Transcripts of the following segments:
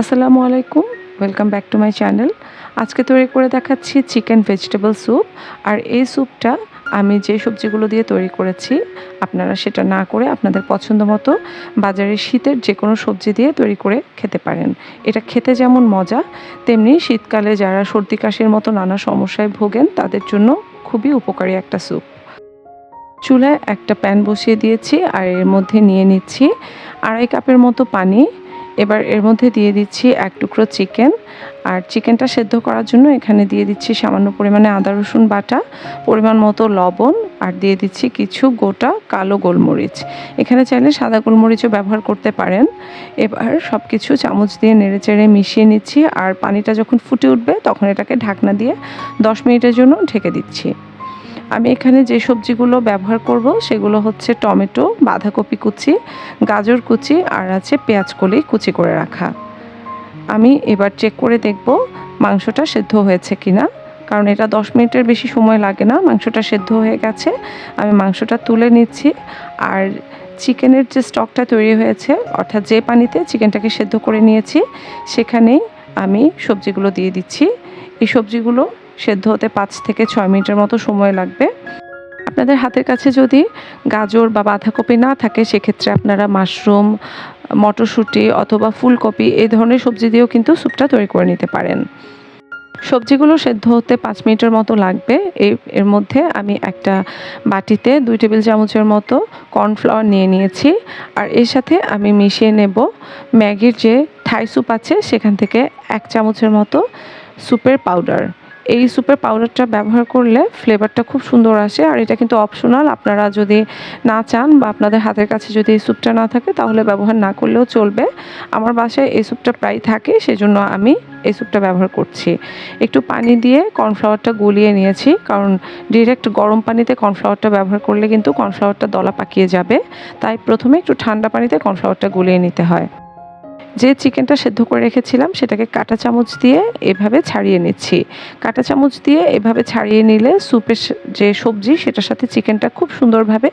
আসসালামু আলাইকুম welcome back to my channel আজকে তৈরি করে দেখাচ্ছি চিকেন ভেজিটেবল স্যুপ আর এই স্যুপটা আমি যে সবজিগুলো দিয়ে তৈরি করেছি, আপনারা সেটা না করে আপনাদের পছন্দ মতো বাজারে শীতের যে কোনো সবজি দিয়ে তৈরি করে খেতে পারেন। এটা খেতে যেমন মজা, তেমনি শীতকালে যারা সর্দি কাশির মতো নানা সমস্যায় ভোগেন, তাদের জন্য খুবই উপকারী একটা স্যুপ চুলায় একটা প্যান বসিয়ে দিয়েছি, আর এর মধ্যে নিয়ে নিচ্ছি আড়াই কাপের মতো পানি এবার এর মধ্যে দিয়ে দিচ্ছি এক টুকরো চিকেন। আর চিকেনটা সেদ্ধ করার জন্য এখানে দিয়ে দিচ্ছি সামান্য পরিমাণে আদা, রসুন বাটা, পরিমাণ মতো লবণ, আর দিয়ে দিচ্ছি কিছু গোটা কালো গোলমরিচ। এখানে চাইলে সাদা গোলমরিচও ব্যবহার করতে পারেন। এবার সব কিছু চামচ দিয়ে নেড়ে চেড়ে মিশিয়ে নিচ্ছি, আর পানিটা যখন ফুটে উঠবে তখন এটাকে ঢাকনা দিয়ে দশ মিনিটের জন্য ঢেকে দিচ্ছি। আমি এখানে যে সবজিগুলো ব্যবহার করব সেগুলো হচ্ছে টমেটো, বাঁধাকপি কুচি, গাজর কুচি আর আছে পেঁয়াজ কলি কুচি করে রাখা। আমি এবার চেক করে দেখব মাংসটা সেদ্ধ হয়েছে কি না কারণ এটা দশ মিনিটের বেশি সময় লাগে না, মাংসটা সেদ্ধ হয়ে গেছে। আমি মাংসটা তুলে নিচ্ছি আর চিকেনের যে স্টকটা তৈরি হয়েছে, অর্থাৎ যে পানিতে চিকেনটাকে সেদ্ধ করে নিয়েছি, সেখানেই আমি সবজিগুলো দিয়ে দিচ্ছি। এই সবজিগুলো সেদ্ধ হতে পাঁচ থেকে ছয় মিনিটের মতো সময় লাগবে। আপনাদের হাতের কাছে যদি গাজর বা বাঁধাকপি না থাকে, সেক্ষেত্রে আপনারা মাশরুম, মটরশুঁটি অথবা ফুলকপি এই ধরনের সবজি দিয়েও কিন্তু স্যুপটা তৈরি করে নিতে পারেন। সবজিগুলো সেদ্ধ হতে পাঁচ মিনিটের মতো লাগবে। এই এর মধ্যে আমি একটা বাটিতে দুই টেবিল চামচের মতো কর্নফ্লাওয়ার নিয়ে নিয়েছি। আর এর সাথে আমি মিশিয়ে নেব ম্যাগির যে থাই স্যুপ আছে, সেখান থেকে এক চামচের মতো স্যুপের পাউডার। এই সুপের পাউডারটা ব্যবহার করলে ফ্লেভারটা খুব সুন্দর আসে। আর এটা কিন্তু অপশনাল আপনারা যদি না চান বা আপনাদের হাতের কাছে যদি এই স্যুপটা না থাকে, তাহলে ব্যবহার না করলেও চলবে। আমার বাসায় এই স্যুপটা প্রায় থাকে, সেজন্য আমি এই স্যুপটা ব্যবহার করছি। একটু পানি দিয়ে কর্নফ্লাওয়ারটা গুলিয়ে নিয়েছি, কারণ ডিরেক্ট গরম পানিতে কর্নফ্লাওয়ারটা ব্যবহার করলে কিন্তু কর্নফ্লাওয়ারটা দলা পাকিয়ে যাবে। তাই প্রথমে একটু ঠান্ডা পানিতে কর্নফ্লাওয়ারটা গুলিয়ে নিতে হয়। যে চিকেনটা সেদ্ধ করে রেখেছিলাম, সেটাকে কাটা চামচ দিয়ে এভাবে ছাড়িয়ে নিচ্ছি। কাটা চামচ দিয়ে এভাবে ছাড়িয়ে নিলে স্যুপের যে সবজি, সেটার সাথে চিকেনটা খুব সুন্দরভাবে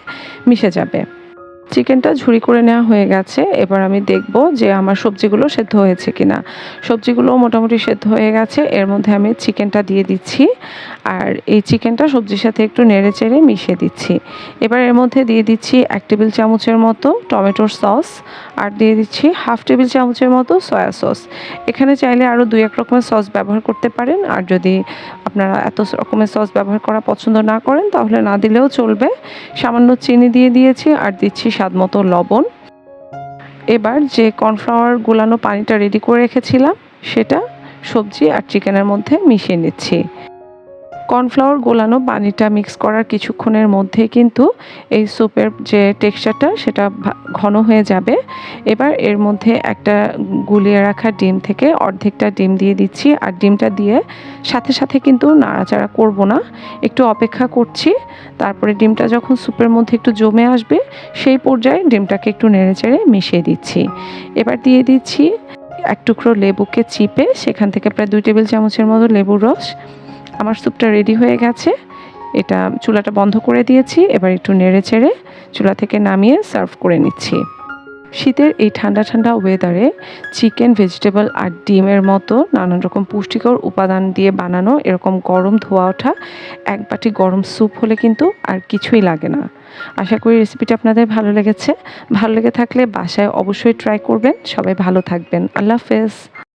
মিশে যাবে। চিকেনটা ঝুড়ি করে নেওয়া হয়ে গেছে। এবার আমি দেখব যে আমার সবজিগুলো সেদ্ধ হয়েছে কিনা। সবজিগুলো মোটামুটি সেদ্ধ হয়ে গেছে। এর মধ্যে আমি চিকেনটা দিয়ে দিচ্ছি। আর এই চিকেনটা সবজির সাথে একটু নেড়ে চেড়ে মিশিয়ে দিচ্ছি। এবার এর মধ্যে দিয়ে দিচ্ছি এক টেবিল চামচের মতো টমেটোর সস। আর দিয়ে দিচ্ছি হাফ টেবিল চামচের মতো সয়া সস। এখানে চাইলে আরও দুই এক রকমের সস ব্যবহার করতে পারেন। আর যদি আপনারা এত রকমের সস ব্যবহার করা পছন্দ না করেন, তাহলে না দিলেও চলবে। সামান্য চিনি দিয়ে দিয়েছি আর দিচ্ছি স্বাদ মতো লবণ। এবার যে কর্নফ্লাওয়ার গুলানো পানিটা রেডি করে রেখেছিলাম, সেটা সবজি আর চিকেনের মধ্যে মিশিয়ে নিচ্ছি। কর্নফ্লাওয়ার গোলানো পানিটা মিক্স করার কিছুক্ষণের মধ্যে কিন্তু এই স্যুপের যে টেক্সচারটা সেটা ঘন হয়ে যাবে। এবার এর মধ্যে একটা গুলিয়ে রাখা ডিম থেকে অর্ধেকটা ডিম দিয়ে দিচ্ছি আর ডিমটা দিয়ে সাথে সাথে কিন্তু নাড়াচাড়া করব না। একটু অপেক্ষা করছি, তারপরে ডিমটা যখন স্যুপের মধ্যে একটু জমে আসবে, সেই পর্যায়ে ডিমটাকে একটু নেড়েচেড়ে মিশিয়ে দিচ্ছি। এবার দিয়ে দিচ্ছি এক টুকরো লেবুকে চিপে, সেখান থেকে প্রায় দুই টেবিল চামচের মতো লেবুর রস আমার স্যুপটা রেডি হয়ে গেছে। এটা চুলাটা বন্ধ করে দিয়েছি, এবার একটু নেড়ে চেড়ে চুলা থেকে নামিয়ে সার্ভ করে নিচ্ছি। শীতের এই ঠান্ডা ঠান্ডা ওয়েদারে চিকেন ভেজিটেবল আর ডিমের মতো নানান রকম পুষ্টিকর উপাদান দিয়ে বানানো এরকম গরম ধোয়া ওঠা এক বাটি গরম স্যুপ হলে কিন্তু আর কিছুই লাগে না। আশা করি রেসিপিটা আপনাদের ভালো লেগেছে। ভালো লেগে থাকলে বাসায় অবশ্যই ট্রাই করবেন। সবাই ভালো থাকবেন। আল্লাহ হাফেজ।